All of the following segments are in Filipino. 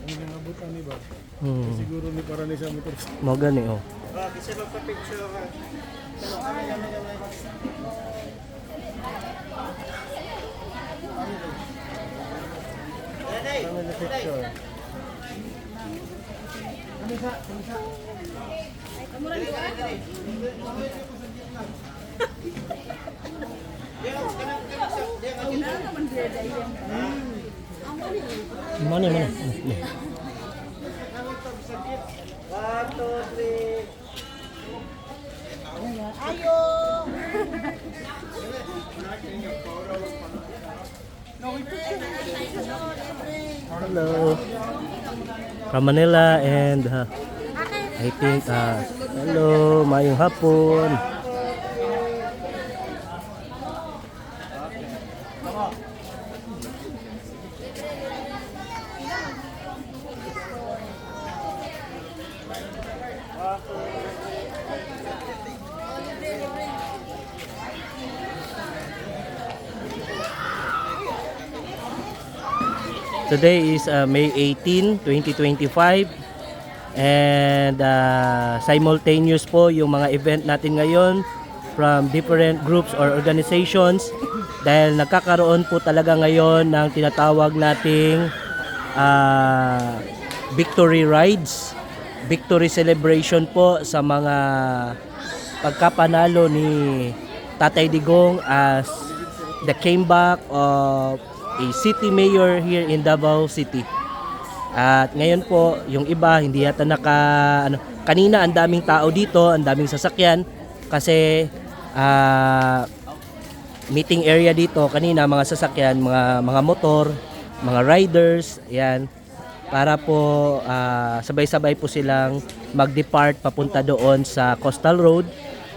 Ang nangabutan ni ba? Hmm. Siguro ni para ni sa motor. Mo gani oh. Family picture. Mana mana? Hello. From Manila and uh, I think uh, hello, mayong hapon. Today is uh, May 18, 2025 and uh, simultaneous po yung mga event natin ngayon from different groups or organizations. Dahil nagkakaroon po talaga ngayon ng tinatawag nating uh, victory rides. Victory celebration po sa mga pagkapanalo ni Tatay Digong as the comeback of a city mayor here in Davao City. At ngayon po, yung iba hindi yata naka ano, kanina ang daming tao dito, ang daming sasakyan kasi ah, meeting area dito kanina mga sasakyan, mga mga motor, mga riders, yan para po ah, sabay-sabay po silang mag-depart papunta doon sa Coastal Road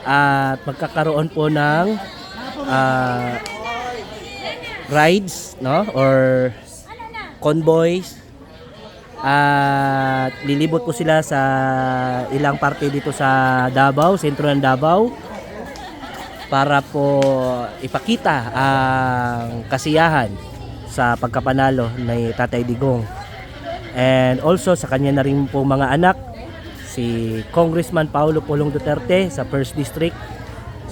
at magkakaroon po ng ah, rides no or convoys at lilibot po sila sa ilang parte dito sa Davao, sentro ng Davao para po ipakita ang kasiyahan sa pagkapanalo ni Tatay Digong. And also sa kanya na rin po mga anak si Congressman Paulo Pulong Duterte sa 1st District.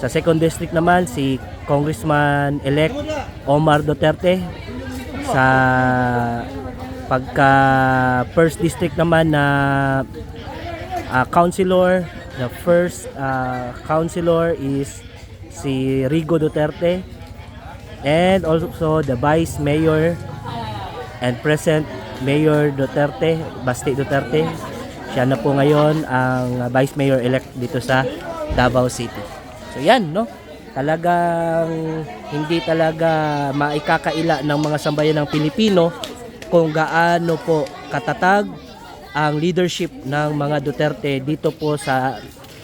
Sa 2nd District naman si Congressman elect Omar Duterte sa pagka first district naman na ah, councilor the first ah, councilor is si Rigo Duterte and also the vice mayor and present Mayor Duterte, Basti Duterte. Siya na po ngayon ang vice mayor elect dito sa Davao City. So yan, no? Talagang hindi talaga maikakaila ng mga sambayan ng Pilipino kung gaano po katatag ang leadership ng mga Duterte dito po sa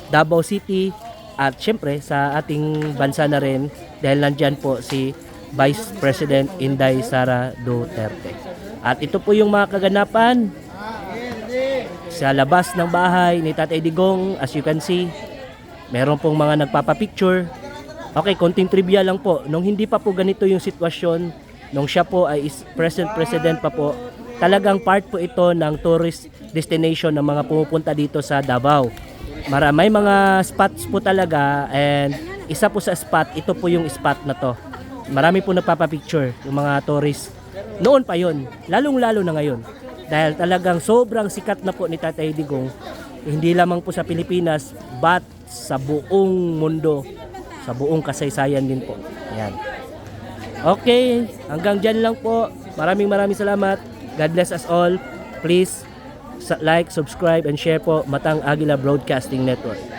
Davao City at syempre sa ating bansa na rin dahil nandyan po si Vice President Inday Sara Duterte. At ito po yung mga kaganapan sa labas ng bahay ni Tatay Digong as you can see meron pong mga nagpapapicture. Okay konting trivia lang po. Nung hindi pa po ganito yung sitwasyon nung siya po ay present president pa po talagang part po ito ng tourist destination ng mga pumupunta dito sa Davao. Mara, may mga spots po talaga and isa po sa spot ito po yung spot na to. Marami po nagpapapicture yung mga tourist. Noon pa yon lalong lalo na ngayon. Dahil talagang sobrang sikat na po ni Tatay Digong hindi lamang po sa Pilipinas but sa buong mundo sa buong kasaysayan din po. Yan. Okay hanggang dyan lang po. Maraming maraming salamat. God bless us all. Please like, subscribe and share po Matang Agila Broadcasting Network